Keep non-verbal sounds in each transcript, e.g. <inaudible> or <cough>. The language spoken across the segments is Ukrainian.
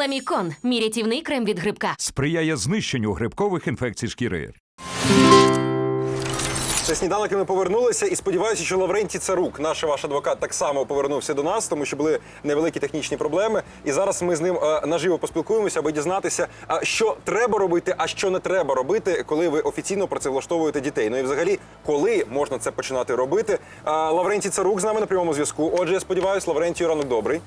Ламікон мій рятівний крем від грибка. сприяє знищенню грибкових інфекцій шкіри. Це сніданок і ми повернулися, і сподіваюся, що Лаврентій Царук, наш ваш адвокат, так само повернувся до нас, тому що були невеликі технічні проблеми. І зараз ми з ним е, наживо поспілкуємося, аби дізнатися, а що треба робити, а що не треба робити, коли ви офіційно працевлаштовуєте дітей. Ну і взагалі, коли можна це починати робити. Е, Лаврентій Царук з нами на прямому зв'язку. Отже, я сподіваюся, Лаврентію ранок добрий.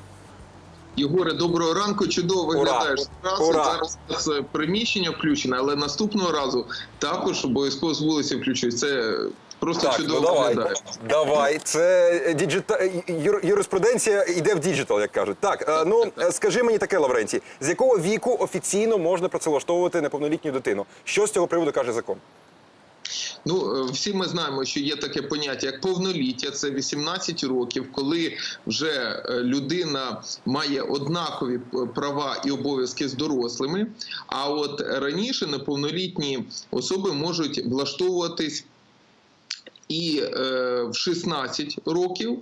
Єгоре, доброго ранку. Чудово виглядаєш. Ура! зараз у нас, е, приміщення включене, але наступного разу також обов'язково з вулиці включусь. Це просто Так, ну чудово давай. виглядає. Давай. Це діджита... юр- юриспруденція йде в діджитал, як кажуть. Так, е, ну скажи мені таке, Лаврентій, з якого віку офіційно можна працевлаштовувати неповнолітню дитину? Що з цього приводу каже закон? Ну, е, всі ми знаємо, що є таке поняття як повноліття, це 18 років, коли вже е, людина має однакові е, права і обов'язки з дорослими. А от раніше неповнолітні особи можуть влаштовуватись. І е, в 16 років,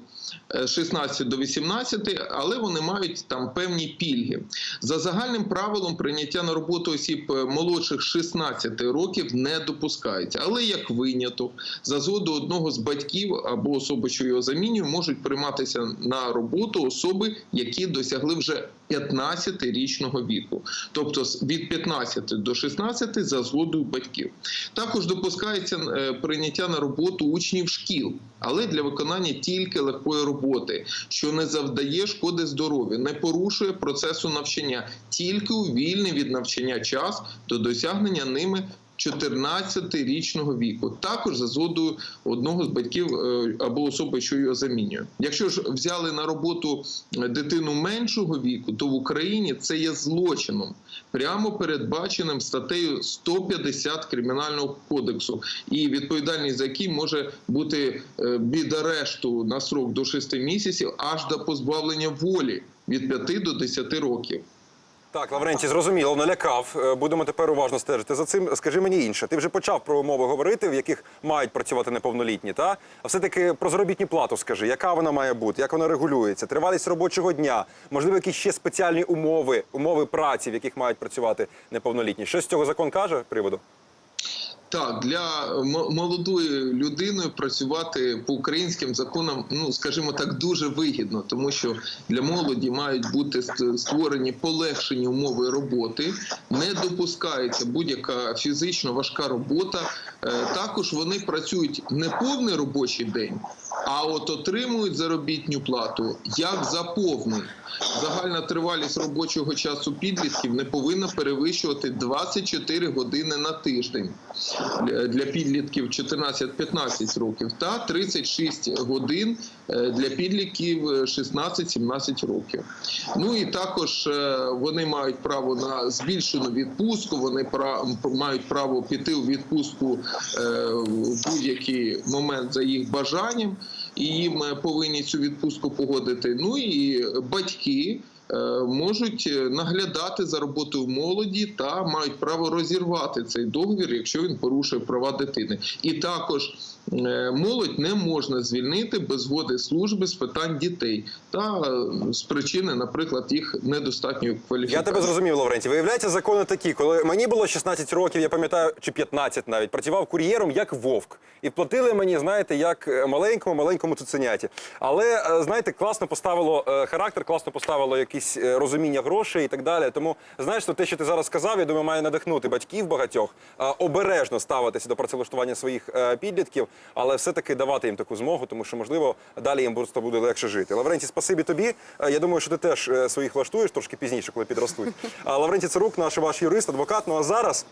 е, 16 до 18, але вони мають там певні пільги. За загальним правилом прийняття на роботу осіб е, молодших 16 років не допускається. Але як виняток, за згоду одного з батьків або особи, що його замінює, можуть прийматися на роботу особи, які досягли вже 15-річного віку, тобто від 15 до 16 за згодою батьків. Також допускається е, прийняття на роботу учнів шкіл, але для виконання тільки легкої роботи, що не завдає шкоди здоров'ю, не порушує процесу навчання, тільки у вільний від навчання час до досягнення ними 14-річного віку, також за згодою одного з батьків е, або особи, що його замінює. Якщо ж взяли на роботу е, дитину меншого віку, то в Україні це є злочином, прямо передбаченим статтею 150 кримінального кодексу, і відповідальність за який може бути е, від арешту на срок до 6 місяців аж до позбавлення волі від 5 до 10 років. Так, Лаврентій, зрозуміло, налякав. Е, Будемо тепер уважно стежити за цим. Скажи мені інше. Ти вже почав про умови говорити, в яких мають працювати неповнолітні, та? А все-таки про заробітну плату скажи, яка вона має бути, як вона регулюється, тривалість робочого дня, можливо, якісь ще спеціальні умови, умови праці, в яких мають працювати неповнолітні. Що з цього закон каже приводу? Так, для молодої людини працювати по українським законам, ну скажімо так, дуже вигідно, тому що для молоді мають бути створені полегшені умови роботи, не допускається будь-яка фізично важка робота. Е, Також вони працюють не повний робочий день, а от отримують заробітню плату як за повний. Загальна тривалість робочого часу підлітків не повинна перевищувати 24 години на тиждень для- підлітків 14-15 років та 36 годин е, для підлітків е, 16-17 років. Ну і також е, вони мають право на збільшену відпустку. Вони мають право піти у відпустку е, в будь-який момент за їх бажанням, і їм повинні цю відпустку погодити. Ну і батьки. Е, Можуть е, наглядати за роботою молоді та мають право розірвати цей договір, якщо він порушує права дитини. І також е, молодь не можна звільнити без згоди служби з питань дітей та з причини, наприклад, їх недостатньої кваліфікації. Я тебе зрозумів, Лаврентій. Виявляється, закони такі. Коли мені було 16 років, я пам'ятаю, чи 15 навіть, працював кур'єром як вовк. І платили мені, знаєте, як маленькому, маленькому цуценяті. Але, знаєте, класно поставило характер, класно поставило якісь е, розуміння грошей і так далі. Тому, знаєш, то те, що ти зараз сказав, я думаю, має надихнути батьків багатьох обережно ставитися до працевлаштування своїх е, підлітків, але все-таки давати їм таку змогу, тому що, можливо, далі їм просто буде легше жити. лавренці спасибі тобі. Е, Я думаю, що ти теж своїх влаштуєш трошки пізніше, коли підростуть. А Лаврентій Царук, наш ваш юрист, адвокат. Ну а зараз.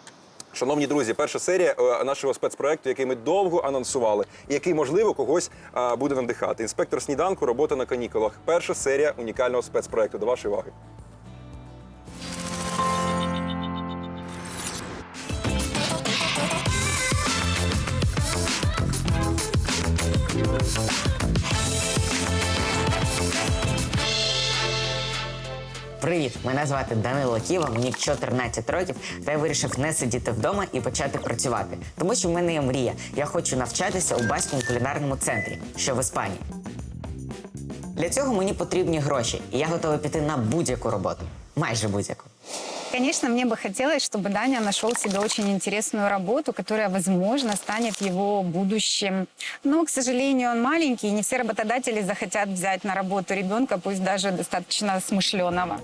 Шановні друзі, перша серія е, нашого спецпроекту, який ми довго анонсували, і який можливо когось е, буде надихати. Інспектор сніданку, робота на канікулах. Перша серія унікального спецпроекту. До вашої уваги. Привіт, мене звати Данило Ківа, мені 14 років, та я вирішив не сидіти вдома і почати працювати. Тому що в мене є мрія. Я хочу навчатися у баському кулінарному центрі, що в Іспанії. Для цього мені потрібні гроші, і я готовий піти на будь-яку роботу. майже будь-яку. Конечно, мне бы хотелось, чтобы Даня нашел себе очень интересную работу, которая, возможно, станет его будущим. Но, к сожалению, он маленький, и не все работодатели захотят взять на работу ребенка, пусть даже достаточно смышленого.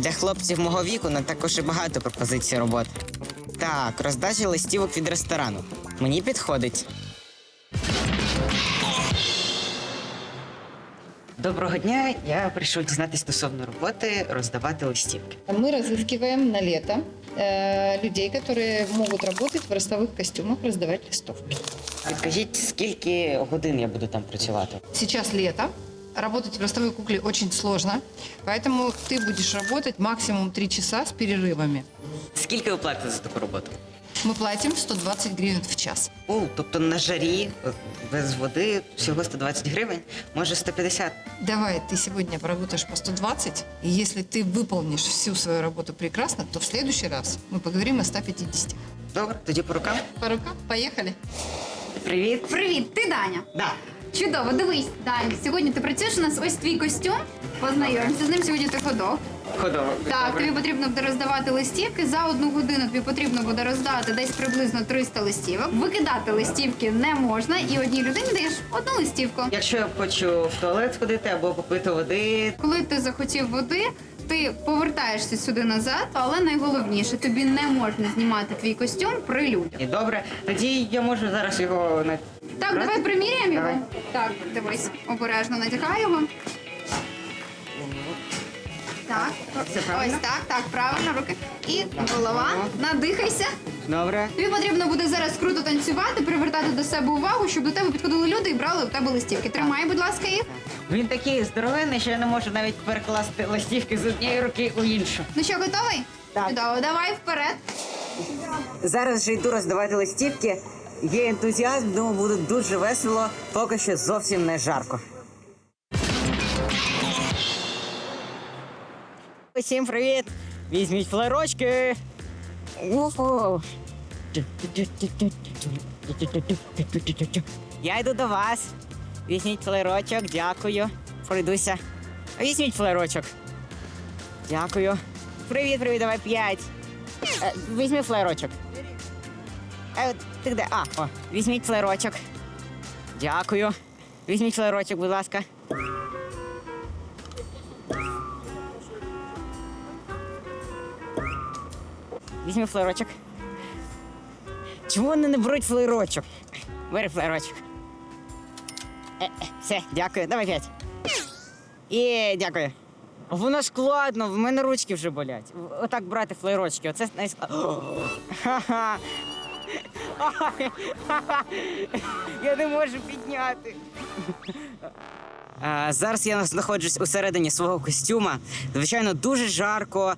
Для хлопців мого віку на також і багато пропозицій роботи. Так, роздача листівок від ресторану. Мені підходить. Доброго дня. Я прийшов дізнатися стосовно роботи, роздавати листівки. Мы разыскиваем на лето э, людей, которые могут работать в ростовых костюмах, раздавать листовки. Підкажіть, скільки годин я буду там працювати? Сейчас лето. Работать в ростовой кукле очень сложно, поэтому ты будешь работать максимум 3 часа с перерывами. Скільки ви платите за таку роботу? Мы платим 120 гривен в час. О, тобто на жарі е, без води всього 120 гривень, може 150. Давай ты сегодня поработаешь по 120, и если ты выполнишь всю свою работу прекрасно, то в следующий раз мы поговорим о 150. Добре, тоді по рукам. По рукам? Поехали. Привіт. Привіт, ти Даня. Да. Чудово, дивись, Дань. Сьогодні ти працюєш у нас ось твій костюм. Познайомся з ним. Сьогодні ти ходок. Ходово. Так, тобі потрібно буде роздавати листівки. За одну годину тобі потрібно буде роздати десь приблизно 300 листівок. Викидати листівки не можна, і одній людині даєш одну листівку. Якщо я хочу в туалет сходити або попити води, Коли ти захотів води, ти повертаєшся сюди назад, але найголовніше, тобі не можна знімати твій костюм при людях. і добре, тоді я можу зараз його на Так, давай приміряємо його. Так, дивись, обережно надягай його. Так, Все правильно? ось так, так, правильно, руки. І голова, надихайся. Добре. Тобі потрібно буде зараз круто танцювати, привертати до себе увагу, щоб до тебе підходили люди і брали у тебе листівки. Тримай, будь ласка, їх. Він такий здоровенний, що я не можу навіть перекласти листівки з однієї руки у іншу. Ну що, готовий? Так. Чудово, давай вперед. Зараз же йду роздавати листівки. Є ентузіазм, думаю, буде дуже весело, поки що зовсім не жарко. Усім привіт! Візьміть флерочки. Уху. Я йду до вас. Візьміть флерочок, дякую. Пройдуся. Візьміть флерочок. Дякую. Привіт, привіт, давай п'ять. Е, Візьми флерочок. Ти де? А, о, візьміть флерочок. Дякую. Візьміть флерочок, будь ласка. Візьми флерочок. Чому вони не беруть флерочок? Бери флерочок. Е, е, все, дякую. Давай п'ять. Є, дякую. Воно складно, в мене ручки вже болять. Отак брати флерочки, оце найскладно. <gasps> <laughs> Я не можу підняти. Зараз я знаходжусь усередині свого костюма. Звичайно, дуже жарко,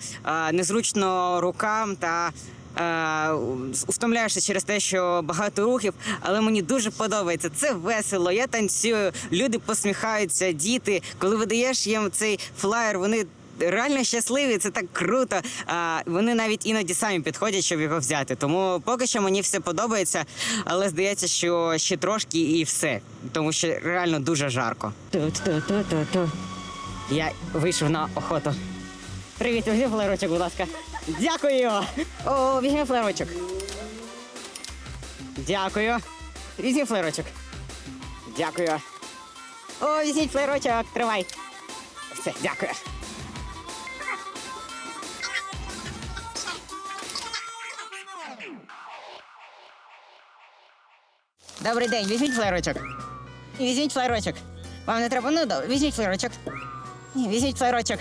незручно рукам та. а, через те, що багато рухів, але мені дуже подобається. Це весело. Я танцюю, люди посміхаються, діти. Коли видаєш їм цей флаєр, вони реально щасливі. Це так круто. А, вони навіть іноді самі підходять, щоб його взяти. Тому поки що мені все подобається, але здається, що ще трошки і все. Тому що реально дуже жарко. Ту-ту-ту-ту-ту. Я вийшов на охоту. Привіт, візьми флерочок, будь ласка. Дякую. О, візьми флерочок. Дякую. Візьми флерочок. Дякую. О, візьміть флерочок, тривай. Все, дякую. Добрий день, візьміть флерочок. Візьміть флерочок. Вам не треба, ну, візьміть флерочок. Ні, візьміть флерочок.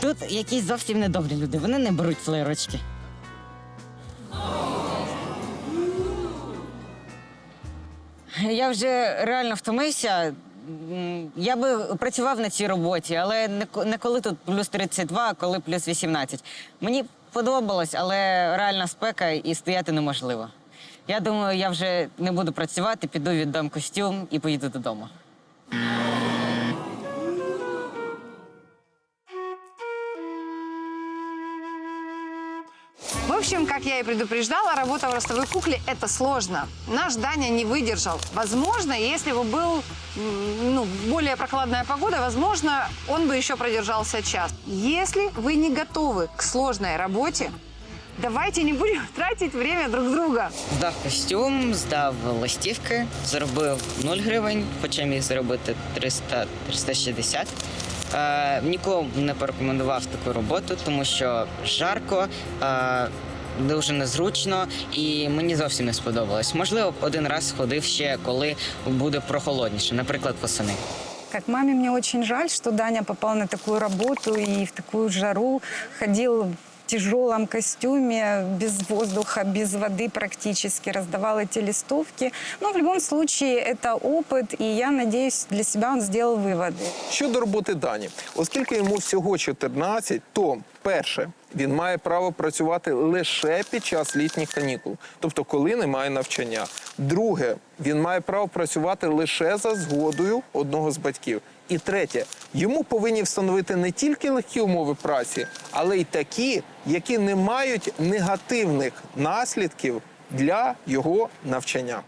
Тут якісь зовсім недобрі люди, вони не беруть флерочки. Я вже реально втомився. Я би працював на цій роботі, але не не коли тут плюс 32, а коли плюс 18. Мені подобалось, але реальна спека і стояти неможливо. Я думаю, я вже не буду працювати, піду віддам костюм і поїду додому. общем, как я и предупреждала, работа в ростовой кукле – это сложно. Наш Даня не выдержал. Возможно, если бы был м, ну, более прохладная погода, возможно, он бы еще продержался час. Если вы не готовы к сложной работе, давайте не будем <laughs> тратить время друг друга. Здав костюм, здав листівки, заробив 0 гривень, хоча міг заробити 300 360. Е, нікому не порекомендував таку роботу, тому що жарко, е, дуже незручно і мені зовсім не сподобалось. Можливо, один раз сходив ще, коли буде прохолодніше, наприклад, восени. Как маме мне очень жаль, что Даня попал на такую работу и в такую жару ходил тяжелом костюме, без воздуха, без воды практически, раздавал эти листовки. Но в любом случае это опыт, и я надеюсь, для себя он сделал выводы. Щодо роботи Дані, оскільки йому всього 14, то перше. Він має право працювати лише під час літніх канікул, тобто коли немає навчання. Друге, він має право працювати лише за згодою одного з батьків. І третє, йому повинні встановити не тільки легкі умови праці, але й такі, які не мають негативних наслідків для його навчання.